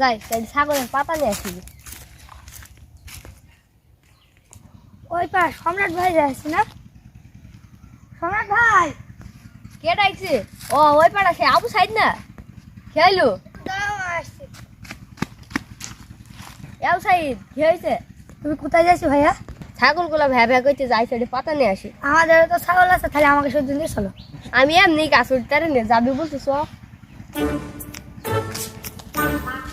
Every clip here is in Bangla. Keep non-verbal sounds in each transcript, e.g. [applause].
যাই তাই ছাগলের পাতা নিয়ে আসি। ওই পাশ সম্রাট ভাই যাচ্ছে না? সম্রাট ভাই! কে ডাকছে? ও ওই পাড়া সে আবু সাইড না? দাঁড়াও আবু সাইড কি হয়েছে? তুমি কোথায় যাচ্ছি ভাইয়া? ছাগলগুলো ভ্যা ভ্যা করতে যাই সাইডে পাতা নিয়ে আসি। আমাদের তো ছাগল আছে তাহলে আমাকে শুধু দিয়ে চলো। আমি এমনি গাছ উঠতে নিয়ে যাবি কত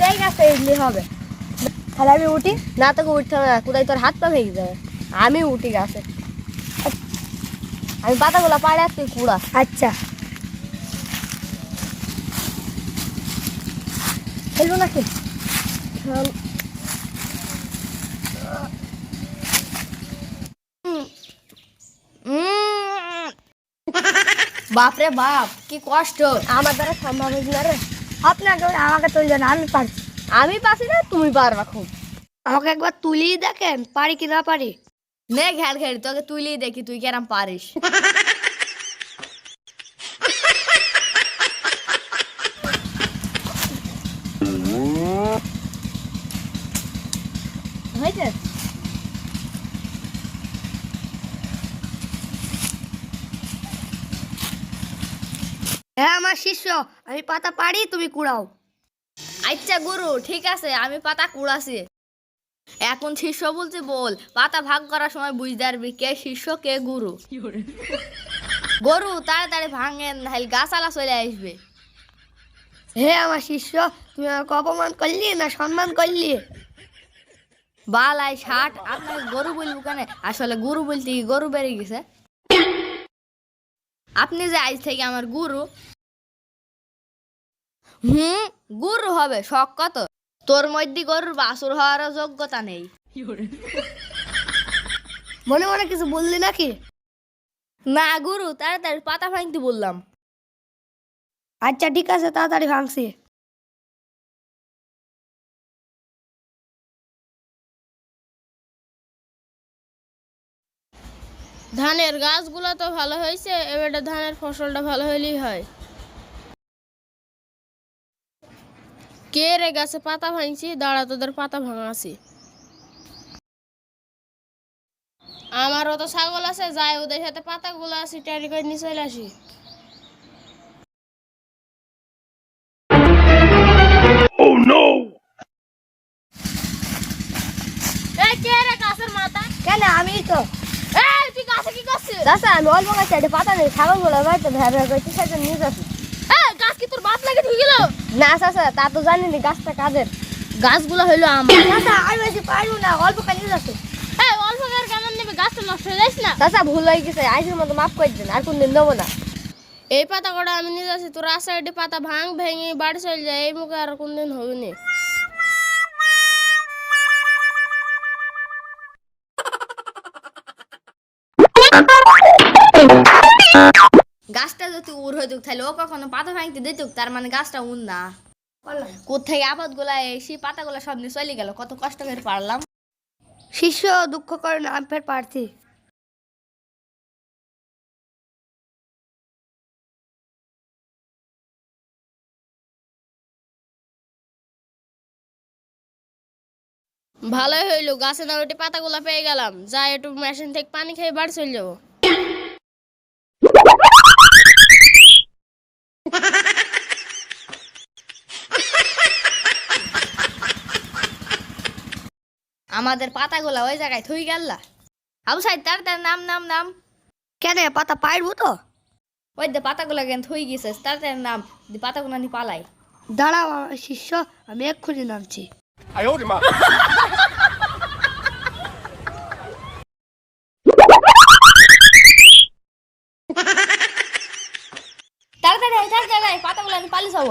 দেখ গাছটা ইডলি হবে। তাহলে আমি উঠি? না তোকে উঠতে হবে না কোথায় তোর হাত পা ভেঙে যাবে? আমি উঠি গাছে। আমি পাতাগুলো পাড়ে আর তুই কুড়া। আচ্ছা। খেলব নাকি। বাপরে বাপ কি কষ্ট। আমার দ্বারা সম্ভব হয়েছে রে। আপনাকে আমাকে তুলবে না আমি পারছি আমি পাচ্ছি না তুমি পারবা খুব। আমাকে একবার তুলিয়ে দেখেন পারি কি না পারি? নে ঘ্যাল ঘেড়ি তোকে তুইলেই দেখি তুই কেরাম পারিস। [laughs] হয়েছে? হ্যাঁ আমার শিষ্য আমি পাতা পারি তুমি কুড়াও। আচ্ছা গুরু ঠিক আছে আমি পাতা কুড়াছি। এখন শিষ্য বলছে বল পাতা ভাগ করার সময় বুঝতে পারবি কে শিষ্য কে গুরু। গরু তাড়াতাড়ি ভাঙেন নাহলে গাছালা চলে আসবে। হে আমার শিষ্য তুমি আমাকে অপমান করলি না সম্মান করলি? বালাই ষাট আপনার গরু বলব কেন? আসলে গরু বলতে কি গরু বেড়ে গেছে। আপনি যে আজ থেকে আমার গুরু হুম গুরু হবে শখ কত? তোর মধ্যে গরুর বাসুর হওয়ার যোগ্যতা নেই। মনে মনে কিছু বললি নাকি? না গুরু তাড়াতাড়ি পাতা ভাঙতে বললাম। আচ্ছা ঠিক আছে তাড়াতাড়ি ভাঙছি। ধানের গাছগুলো তো ভালো হয়েছে এবারে ধানের ফসলটা ভালো হইলেই হয়। কে রে গাছে পাতা ভাঙছি? দাঁড়া তোদের পাতা ভাঙাছি আমারও তো ছাগল আছে যাই ওদের সাথে পাতাগুলো আছে ট্যারি করে নিয়ে চলে আসি। এই কে রে গাছের মাথা? কেন আমি তো। আমি অল্প গাছে একটা পাতা নেই ছাগলগুলো বাড়িতে সেটা নিয়ে যাচ্ছি গাছ কি তোর বাপ লাগে ধুই গেল। না চাচা তা তো জানি নি গাছটা কাদের। গাছগুলো হইল আমার। দাদা আমি বেশি পারব না অল্প কানি যাচ্ছে। অল্প কেমন নেবে? গাছটা নষ্ট হয়ে না? চাচা ভুল হয়ে গেছে আইসের মতো মাফ করে দেন আর কোনদিন দেবো না। এই পাতা কটা আমি নিয়ে যাচ্ছি তোর সাইডে পাতা ভাঙ ভেঙে বাড়ি চলে যায় এই মুখে আর কোনদিন হবে না। গাছটা যদি উর হইতুক তাহলে ও কখনো পাতা ভাঙতে দিতুক তার মানে গাছটা উন না। কোথায় আপদগুলা এসে পাতাগুলা সব নিয়ে চলে গেল কত কষ্ট করে পারলাম। শিষ্য দুঃখ করে না আমি ফের পারছি ভালোই হইলো গাছে না ওইটি পাতাগুলো পেয়ে গেলাম যাই একটু মেশিন থেকে পানি খেয়ে বাড়ি চলে যাবো আমাদের পাতাগুলা ওই জায়গায় থুই গেল আবু সাইড তার তার নাম নাম নাম কেন পাতা পারবো তো ওই দে পাতাগুলা কেন থই গেছে তাড়াতাড়ি নাম দি পাতাগুলা নি পালাই দাঁড়াও আমার শিষ্য আমি এক্ষুনি নামছি 哎呦我的妈！ [laughs] তাড়াতাড়ি আয় পাতাগুলা নি পালি যাব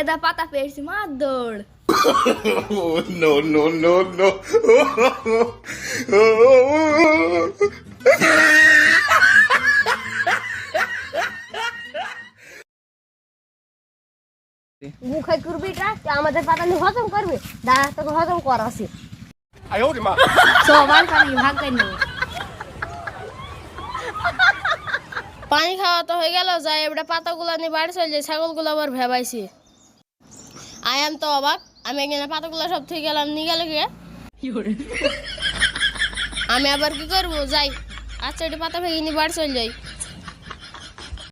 এদা পাতা পেয়েছি মার দৌড়। no no no no! মুখে করবি আমাদের পাতা নিয়ে হজম করবি। দাঁড়া তোকে হজম করাছি 哎[laughs] 呦我的妈！ সবাই পানি ভাগ করে নেবো পানি খাওয়া তো হয়ে গেল যাই এবারে পাতাগুলো নিয়ে বাড়ি চলে যাই ছাগলগুলো আবার ভেবাইছি আই আম তো অবাক আমি এখানে পাতাগুলো সব থেকে গেলাম নিয়ে গেলে গিয়ে আমি আবার কি করবো যাই আচ্ছা এটা পাতা ভেঙে নিয়ে বাড়ি চলে যাই